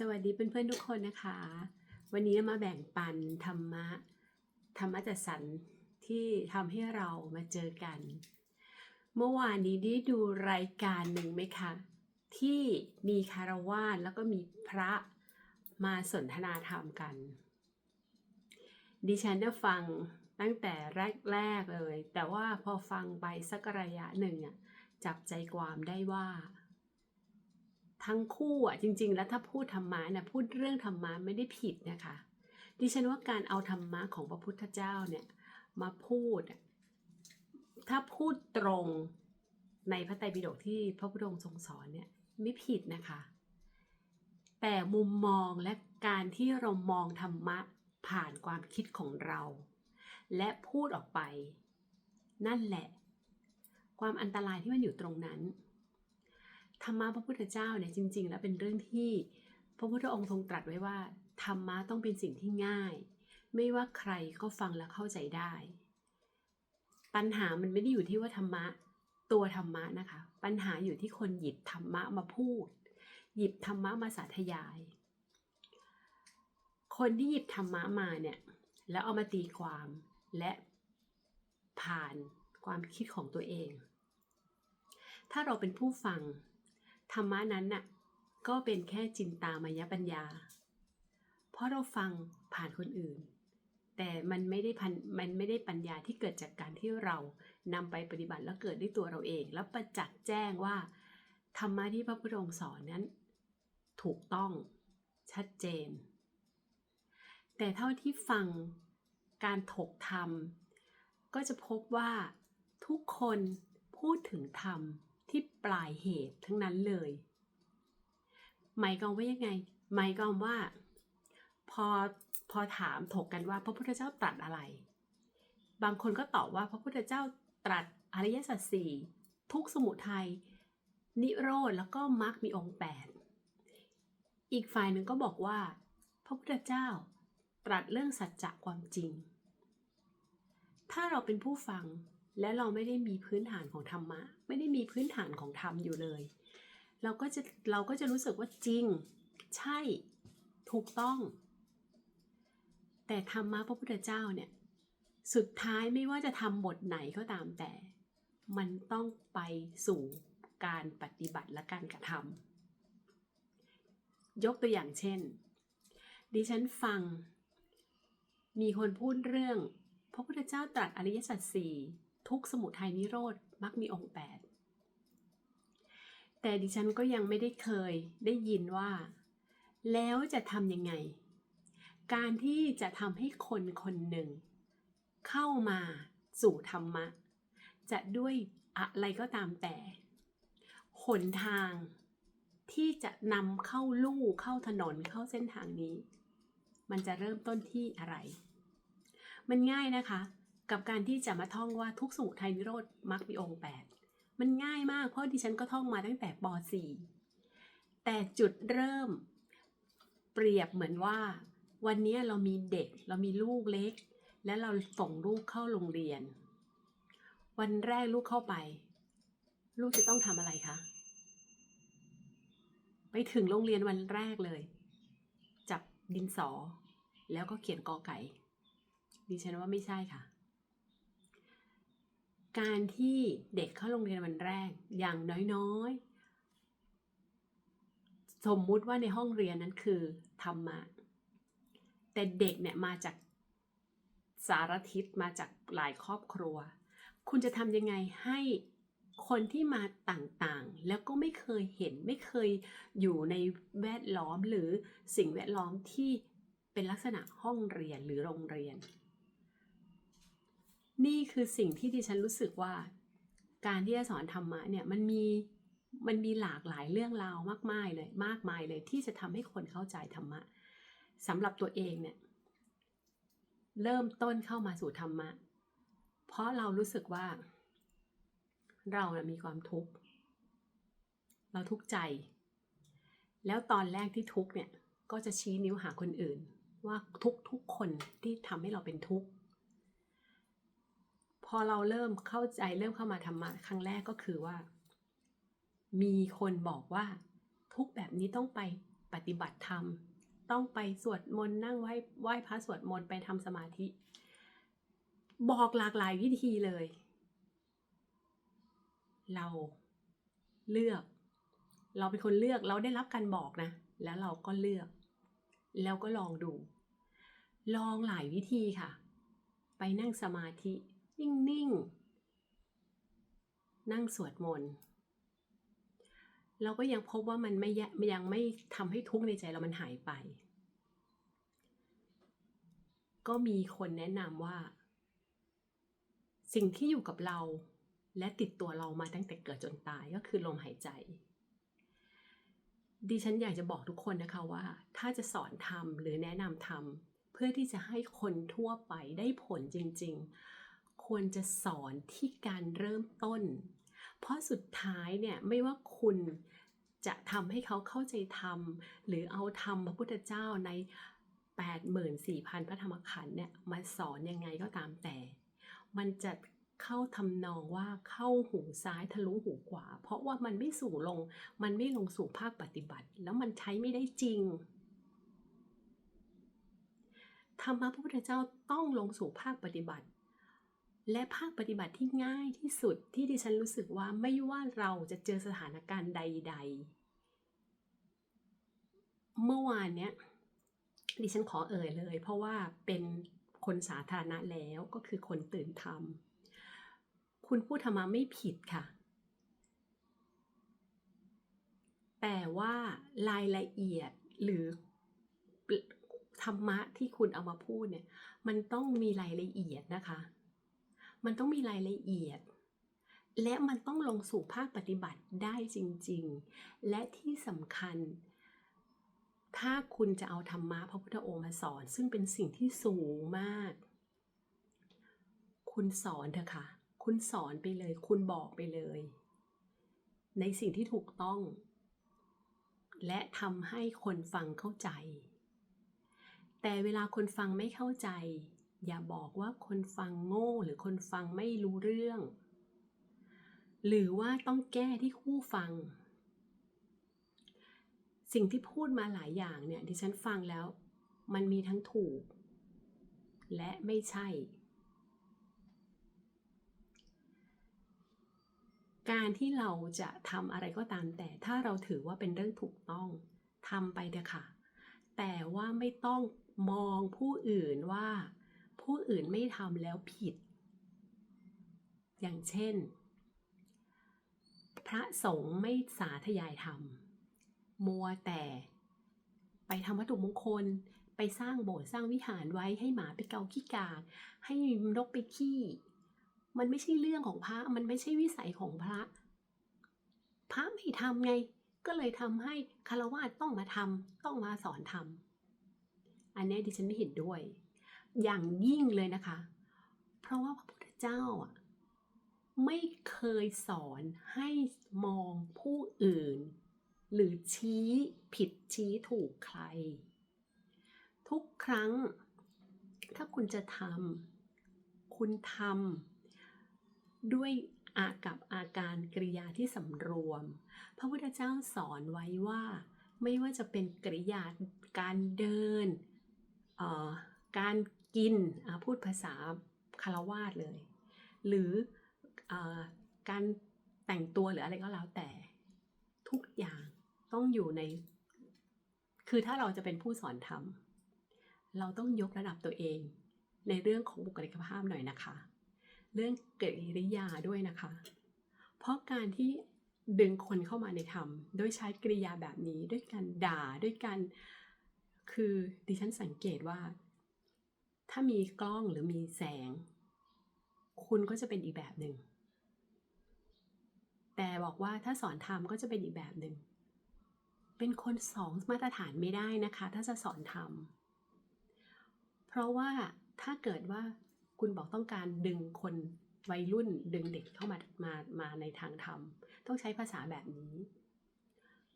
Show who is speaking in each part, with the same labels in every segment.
Speaker 1: สวัสดีเพื่อนๆทุกคนนะคะ วันนี้เรามาแบ่งปันธรรมะธรรมะจัดสรรที่ทำให้เรามาเจอกัน เมื่อวานนี้ได้ดูรายการหนึ่งไหมคะ ที่มีคารวาสแล้วก็มีพระมาสนทนาธรรมกัน ดิฉันได้ฟังตั้งแต่แรกๆเลย แต่ว่าพอฟังไปสักระยะหนึ่งอะจับใจความได้ว่า ทั้งคู่อะจริง ๆ แล้วถ้าพูดธรรมะนะพูดเรื่องธรรมะไม่ได้ผิดนะคะ ดิฉันว่าการเอาธรรมะของพระพุทธเจ้าเนี่ยมาพูด ถ้าพูดตรงในพระไตรปิฎกที่พระพุทธองค์ทรงสอนเนี่ยไม่ผิดนะคะ แต่มุมมองและการที่เรามองธรรมะผ่านความคิดของเรา และพูดออกไป นั่นแหละ ความอันตรายที่มันอยู่ตรงนั้น ธรรมะพระพุทธเจ้าเนี่ยจริง ๆ แล้วเป็นเรื่องที่พระพุทธองค์ทรงตรัสไว้ว่า ธรรมะต้องเป็นสิ่งที่ง่าย ไม่ว่าใครก็ฟังและเข้าใจได้ ปัญหามันไม่ได้อยู่ที่ว่าธรรมะตัวธรรมะนะคะ ปัญหาอยู่ที่คนหยิบธรรมะมาพูด หยิบธรรมะมาสาธยาย คนที่หยิบธรรมะมาเนี่ยแล้วเอามาตีความและผ่านความคิดของตัวเอง ถ้าเราเป็นผู้ฟัง ธรรมะนั้นน่ะก็เป็นแค่จินตามายปัญญา เพราะเราฟังผ่านคนอื่น แต่มันไม่ได้พันมันไม่ได้ปัญญาที่เกิดจากการที่เรานำไปปฏิบัติแล้วเกิดด้วยตัวเราเอง แล้วประจักษ์แจ้งว่าธรรมะที่พระพุทธองค์สอนนั้น ถูกต้องชัดเจน แต่เท่าที่ฟังการถกธรรม ก็จะพบว่าทุกคนพูดถึงธรรม ที่ปลายเหตุทั้งนั้นเลย หมายความว่ายังไง หมายความว่า พอพอถามถกกันว่าพระพุทธเจ้าตรัสอะไร บางคนก็ตอบว่าพระพุทธเจ้าตรัสอริยสัจสี่ทุกสมุทัยนิโรธแล้วก็มรรคมีองค์แปดอีกฝ่ายหนึ่งก็บอกว่า พระพุทธเจ้าตรัสเรื่องสัจจะความจริง ถ้าเราเป็นผู้ฟัง และเราไม่ได้มีพื้นฐานของธรรมะ ไม่ได้มีพื้นฐานของธรรมอยู่เลย เราก็จะเราก็จะรู้สึกว่าจริง ใช่ถูกต้อง แต่ธรรมะพระพุทธเจ้าเนี่ยสุดท้ายไม่ว่าจะทำบทไหนก็ตามแต่ มันต้องไปสู่การปฏิบัติและการกระทำยกตัวอย่างเช่น ดิฉันฟัง มีคนพูดเรื่อง พระพุทธเจ้าตรัสอริยสัจสี่ ทุกสมุทัยนิโรธมักมีองค์แปดแต่ดิฉันก็ยังไม่ได้เคยได้ยินว่า แล้วจะทำยังไง การที่จะทำให้คนคนหนึ่ง เข้ามาสู่ธรรมะ จะด้วยอะไรก็ตามแต่หนทางที่จะนำเข้าลู่เข้าถนนเข้าเส้นทางนี้ มันจะเริ่มต้นที่อะไร มันง่ายนะคะ กับการที่จะมาท่องว่าทุกสมุทัยนิโรธมักมีองค์8มันง่ายมากเพราะดิฉันก็ท่องมาตั้งแต่ป .4 แต่จุดเริ่มเปรียบเหมือนว่า วันนี้เรามีเด็กเรามีลูกเล็ก และเราส่งลูกเข้าโรงเรียน วันแรกลูกเข้าไป ลูกจะต้องทำอะไรคะไปถึงโรงเรียนวันแรกเลย จับดินสอ แล้วก็เขียนกอไก่ดิฉันว่าไม่ใช่ค่ะ การที่เด็กเข้าโรงเรียนวันแรกอย่างน้อยๆ สมมุติว่าในห้องเรียนนั้นคือธรรมะแต่เด็กเนี่ยมาจากสารทิศมาจากหลายครอบครัว คุณจะทำยังไงให้คนที่มาต่างๆ แล้วก็ไม่เคยเห็นไม่เคยอยู่ในแวดล้อมหรือสิ่งแวดล้อมที่เป็นลักษณะห้องเรียนหรือโรงเรียน นี่คือสิ่งที่ดิฉันรู้สึกว่า การที่จะสอนธรรมะเนี่ยมันมีมันมีหลากหลายเรื่องราวมากมายเลยมากมายเลยที่จะทำให้คนเข้าใจธรรมะสำหรับตัวเองเนี่ยเริ่มต้นเข้ามาสู่ธรรมะ เพราะเรารู้สึกว่า เรานะมีความทุกข์เราทุกข์ใจ แล้วตอนแรกที่ทุกข์เนี่ยก็จะชี้นิ้วหาคนอื่น ว่าทุกทุกคนที่ทำให้เราเป็นทุกข์ พอเราเริ่มเข้าใจเริ่มเข้ามาธรรมะครั้งแรกก็คือว่า มีคนบอกว่าทุกแบบนี้ต้องไปปฏิบัติธรรม ต้องไปสวดมนต์นั่งไหว้ไหว้พระสวดมนต์ไปทำสมาธิ บอกหลากหลายวิธีเลย เราเลือก เราเป็นคนเลือกเราได้รับการบอกนะ แล้วเราก็เลือก แล้วก็ลองดู ลองหลายวิธีค่ะ ไปนั่งสมาธิ นิ่งๆ นั่งสวดมนต์เราก็ยังพบว่ามันไม่ยังไม่ทำให้ทุกข์ในใจเรามันหายไป ก็มีคนแนะนำว่า สิ่งที่อยู่กับเราและติดตัวเรามาตั้งแต่เกิดจนตายก็คือลมหายใจ ดิฉันอยากจะบอกทุกคนนะคะว่า ถ้าจะสอนทำหรือแนะนำทำเพื่อที่จะให้คนทั่วไปได้ผลจริง ควรจะสอนที่การเริ่มต้น เพราะสุดท้ายเนี่ยไม่ว่าคุณจะทำให้เขาเข้าใจธรรม หรือเอาธรรมพระพุทธเจ้าใน 84,000 พระธรรมขันธ์เนี่ยมาสอนยังไงก็ตามแต่ มันจะเข้าทำนองว่าเข้าหูซ้ายทะลุหูขวา เพราะว่ามันไม่สู่ลง มันไม่ลงสู่ภาคปฏิบัติ แล้วมันใช้ไม่ได้จริงธรรมะพระพุทธเจ้าต้องลงสู่ภาคปฏิบัติ และภาคปฏิบัติที่ง่ายที่สุดที่ดิฉันรู้สึกว่าไม่ว่าเราจะเจอสถานการณ์ใด ๆ เมื่อวานเนี้ยดิฉันขอเอ่ยเลย เพราะว่าเป็นคนสาธารณะแล้วก็คือคนตื่นธรรม คุณพูดธรรมะไม่ผิดค่ะ แต่ว่ารายละเอียดหรือธรรมะที่คุณเอามาพูดเนี่ย มันต้องมีรายละเอียดนะคะ มันต้องมีรายละเอียด และมันต้องลงสู่ภาคปฏิบัติได้จริง ๆ และที่สำคัญ ถ้าคุณจะเอาธรรมะพระพุทธองค์มาสอน ซึ่งเป็นสิ่งที่สูงมาก คุณสอนเถอะค่ะ คุณสอนไปเลย คุณบอกไปเลย ในสิ่งที่ถูกต้อง และทำให้คนฟังเข้าใจ แต่เวลาคนฟังไม่เข้าใจ อย่าบอกว่าคนฟังโง่หรือคนฟังไม่รู้เรื่อง หรือว่าต้องแก้ที่คู่ฟัง สิ่งที่พูดมาหลายอย่างเนี่ยดิฉันฟังแล้ว มันมีทั้งถูก และไม่ใช่ การที่เราจะทำอะไรก็ตามแต่ถ้าเราถือว่าเป็นเรื่องถูกต้องทำไปเถอะค่ะ แต่ว่าไม่ต้องมองผู้อื่นว่า ผู้อื่นไม่ทำแล้วผิด อย่างเช่น พระสงฆ์ไม่สาธยายธรรม มัวแต่ ไปทำวัตถุมงคลไปสร้างโบสถ์สร้างวิหารไว้ให้หมาไปเกาขี้กากให้นกไปขี้ มันไม่ใช่เรื่องของพระมันไม่ใช่วิสัยของพระ พระไม่ทำไง ก็เลยทำให้คารวะต้องมาทำต้องมาสอนทำอันนี้ดิฉันไม่เห็นด้วย อย่างยิ่งเลยนะคะ เพราะว่าพระพุทธเจ้าอะไม่เคยสอนให้มองผู้อื่น หรือชี้ผิดชี้ถูกใคร ทุกครั้ง ถ้าคุณจะทำคุณทำด้วยอากับอาการกริยาที่สำรวม พระพุทธเจ้าสอนไว้ว่า ไม่ว่าจะเป็นกริยาการเดิน การ กินพูดภาษาคารวาสเลย หรืออการแต่งตัวหรืออะไรก็แล้วแต่ทุกอย่างต้องอยู่ใน คือถ้าเราจะเป็นผู้สอนธรรม เราต้องยกระดับตัวเอง ในเรื่องของบุคลิกภาพหน่อยนะคะ เรื่องกริยาด้วยนะคะ เพราะการที่ดึงคนเข้ามาในธรรม โดยใช้กริยาแบบนี้ด้วยการด่าด้วยการคือดิฉันสังเกตว่า ถ้ามีกล้องหรือมีแสง คุณก็จะเป็นอีกแบบหนึ่ง แต่บอกว่าถ้าสอนธรรมก็จะเป็นอีกแบบหนึ่ง เป็นคนสองมาตรฐานไม่ได้นะคะ ถ้าจะสอนธรรมเพราะว่าถ้าเกิดว่าคุณบอกต้องการดึงคนวัยรุ่นดึงเด็กเข้ามามามาในทางธรรม ต้องใช้ภาษาแบบนี้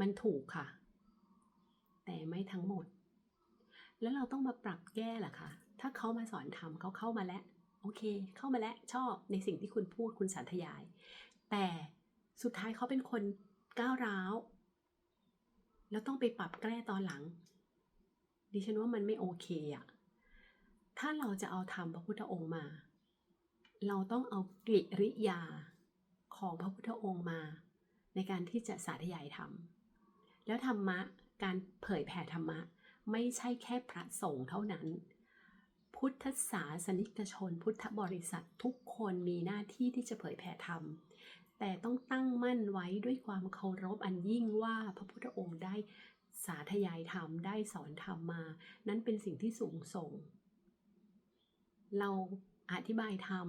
Speaker 1: มันถูกค่ะ แต่ไม่ทั้งหมด แล้วเราต้องมาปรับแก้ล่ะคะ ถ้าเขามาสอนธรรมเขาเข้ามาแล้ว โอเค เข้ามาแล้วชอบในสิ่งที่คุณพูดคุณสาธยาย แต่สุดท้ายเขาเป็นคนก้าวร้าว แล้วต้องไปปรับแก้ตอนหลัง ดิฉันว่ามันไม่โอเคอะถ้าเราจะเอาธรรมพระพุทธองค์มา เราต้องเอากิริยาของพระพุทธองค์มา ในการที่จะสาธยายธรรม แล้วธรรมะการเผยแผ่ธรรมะ ไม่ใช่แค่พระสงฆ์เท่านั้น พุทธศาสนิกชน พุทธบริษัททุกคนมีหน้าที่ที่จะเผยแผ่ธรรม แต่ต้องตั้งมั่นไว้ด้วยความเคารพอันยิ่งว่าพระพุทธองค์ได้สาธยายธรรมได้สอนธรรมมา นั้นเป็นสิ่งที่สูงส่ง เราอธิบายธรรม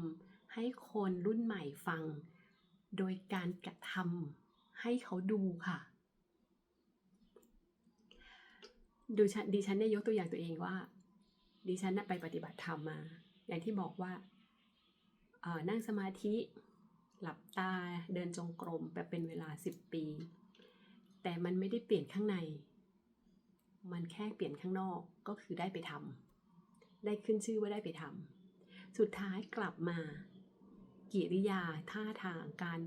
Speaker 1: ให้คนรุ่นใหม่ฟัง โดยการกระทำให้เขาดูค่ะดูดิฉันได้ยกตัวอย่างตัวเองว่า ดิฉันน่ะไปปฏิบัติธรรมมา อย่างที่บอกว่าเอ่อนั่งสมาธิหลับตาเดินจงกรมแบบเป็นเวลา 10 ปี แต่มันไม่ได้เปลี่ยนข้างใน มันแค่เปลี่ยนข้างนอกก็คือได้ไปทำได้ขึ้นชื่อว่าได้ไปทำสุดท้ายกลับมา กิริยาท่าทางการ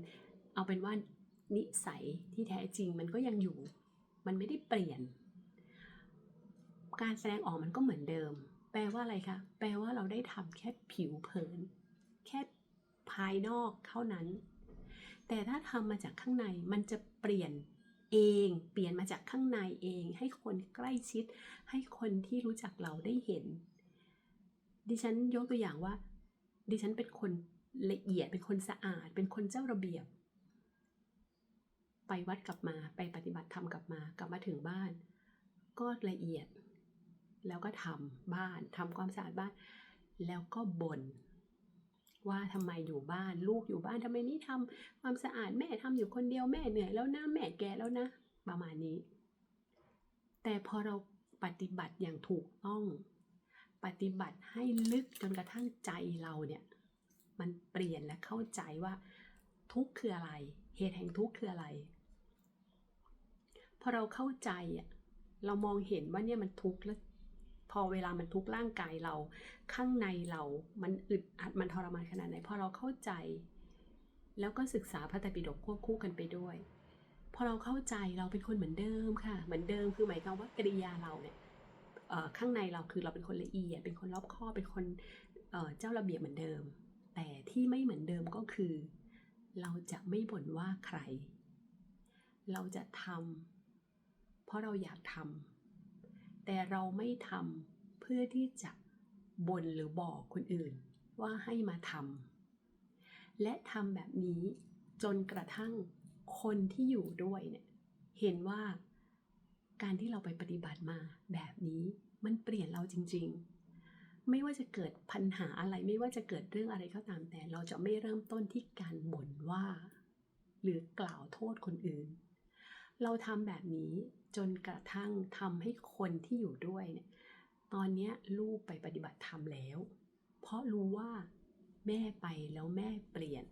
Speaker 1: เอาเป็นว่านิสัยที่แท้จริงมันก็ยังอยู่ มันไม่ได้เปลี่ยน การแสดงออกมันก็เหมือนเดิม แปลว่าอะไรคะ แปลว่าเราได้ทำแค่ผิวเผิน แค่ภายนอกเท่านั้น แต่ถ้าทำมาจากข้างในมันจะเปลี่ยนเอง เปลี่ยนมาจากข้างในเอง ให้คนใกล้ชิด ให้คนที่รู้จักเราได้เห็น ดิฉันยกตัวอย่างว่า ดิฉันเป็นคนละเอียด เป็นคนสะอาด เป็นคนเจ้าระเบียบ ไปวัดกลับมา ไปปฏิบัติธรรมกลับมา กลับมาถึงบ้าน ก็ละเอียด แล้วก็ทำบ้านทำความสะอาดบ้าน แล้วก็บน่นว่าทำไมอยู่บ้านลูกอยู่บ้านทำไมไม่ทำความสะอาดแม่ทำอยู่คนเดียวแม่เหนื่อยแล้วนะแม่แก่แล้วนะ ประมาณนี้ แต่พอเราปฏิบัติอย่างถูกต้อง ปฏิบัติให้ลึกจนกระทั่งใจเราเนี่ยมันเปลี่ยนและเข้าใจว่า ทุกข์คืออะไร เหตุแห่งทุกข์คืออะไร พอเราเข้าใจอะเรามองเห็นว่าเนี่ยมันทุกข์แล้ว พอเวลามันทุกร่างกายเราข้างในเรามันอึดอัดมันทรมานขนาดไหนพอเราเข้าใจ แล้วก็ศึกษาพระไตรปิฎกควบคู่กันไปด้วย พอเราเข้าใจเราเป็นคนเหมือนเดิมค่ะ เหมือนเดิมคือหมายความว่ากริยาเราเนี่ยข้างในเราคือเราเป็นคนละเอียดเป็นคนรอบคอบเป็นคนเจ้าระเบียบเหมือนเดิม แต่ที่ไม่เหมือนเดิมก็คือ เราจะไม่บ่นว่าใคร เราจะทำเพราะเราอยากทำ แต่เราไม่ทำเพื่อที่จะบ่นหรือบอกคนอื่น ว่าให้มาทำและทำแบบนี้จนกระทั่งคนที่อยู่ด้วยเนี่ยเห็นว่าการที่เราไปปฏิบัติมาแบบนี้มันเปลี่ยนเราจริง ๆ ไม่ว่าจะเกิดปัญหาอะไรไม่ว่าจะเกิดเรื่องอะไรก็ตามแต่ เราจะไม่เริ่มต้นที่การบ่นว่า หรือกล่าวโทษคนอื่น เราทำแบบนี้จนกระทั่งทำให้คนที่อยู่ด้วยเนี่ยตอนนี้ลูกไปปฏิบัติธรรมแล้ว เพราะรู้ว่าแม่ไปแล้วแม่เปลี่ยน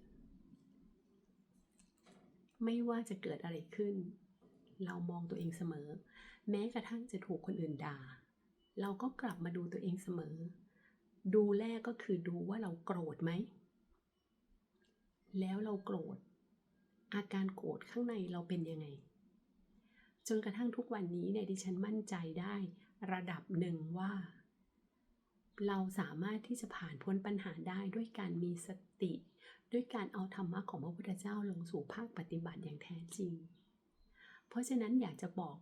Speaker 1: ไม่ว่าจะเกิดอะไรขึ้น เรามองตัวเองเสมอ แม้กระทั่งจะถูกคนอื่นด่า เราก็กลับมาดูตัวเองเสมอ ดูแรกก็คือดูว่าเราโกรธไหม แล้วเราโกรธ อาการโกรธข้างในเราเป็นยังไง จนกระทั่งทุกวันนี้เนี่ยดิฉันมั่นใจได้ระดับหนึ่งว่า เราสามารถที่จะผ่านพ้นปัญหาได้ด้วยการมีสติ ด้วยการเอาธรรมะของพระพุทธเจ้าลงสู่ภาคปฏิบัติอย่างแท้จริง เพราะฉะนั้นอยากจะบอก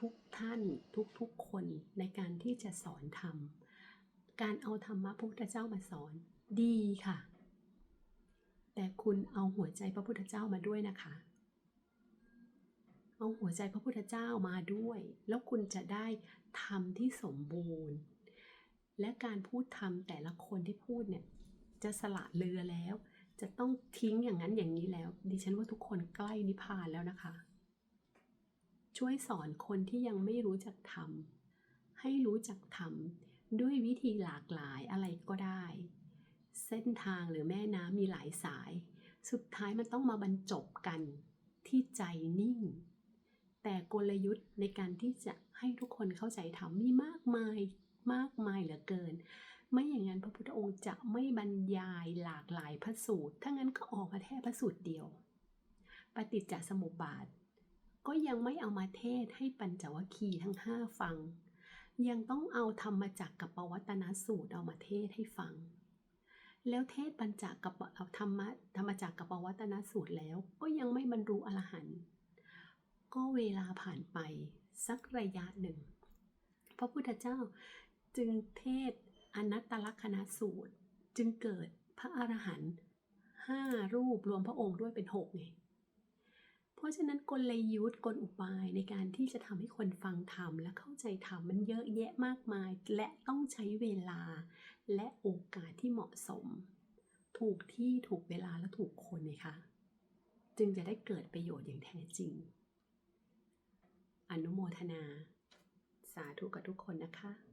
Speaker 1: ทุกๆทท่านทุกๆคนในการที่จะสอนธรรม การเอาธรรมะพระพุทธเจ้ามาสอนดีค่ะ แต่คุณเอาหัวใจพระพุทธเจ้ามาด้วยนะคะ เอาหัวใจพระพุทธเจ้ามาด้วย แล้วคุณจะได้ธรรมที่สมบูรณ์ และการพูดธรรมแต่ละคนที่พูดเนี่ยจะสละเรือแล้ว จะต้องทิ้งอย่างนั้นอย่างนี้แล้ว ดิฉันว่าทุกคนใกล้นิพพานแล้วนะคะ ช่วยสอนคนที่ยังไม่รู้จักทำให้รู้จักทำด้วยวิธีหลากหลายอะไรก็ได้ เส้นทางหรือแม่น้ำมีหลายสาย สุดท้ายมันต้องมาบรรจบกันที่ใจนิ่ง แต่กลยุทธ์ในการที่จะให้ทุกคนเข้าใจธรรมมีมากมายมากมายเหลือเกิน ไม่อย่างนั้นพระพุทธองค์จะไม่บรรยายหลากหลายพระสูตร ถ้างั้นก็ออกมาแค่พระสูตรเดียว ปฏิจจสมุปบาท ก็ยังไม่เอามาเทศให้ปัญจวัคคีย์ทั้งห้าฟัง ยังต้องเอาธรรมจักกับปวัตนสูตรเอามาเทศให้ฟัง แล้วเทศปัญจกับธรรมะธรรมจักกับปวัตนสูตรแล้วก็ยังไม่บรรลุอรหันต์ ก็เวลาผ่านไปสักระยะหนึ่ง พระพุทธเจ้าจึงเทศอนัตตลักษณสูตร จึงเกิดพระอรหันต์ห้ารูปรวมพระองค์ด้วยเป็นหกไงเพราะฉะนั้นกลยุทธ์กลอุบายในการที่จะทำให้คนฟังธรรมและเข้าใจธรรมมันเยอะแยะมากมาย และต้องใช้เวลาและโอกาสที่เหมาะสม ถูกที่ถูกเวลาและถูกคนไงคะ จึงจะได้เกิดประโยชน์อย่างแท้จริง อนุโมทนา สาธุกับทุกคนนะคะ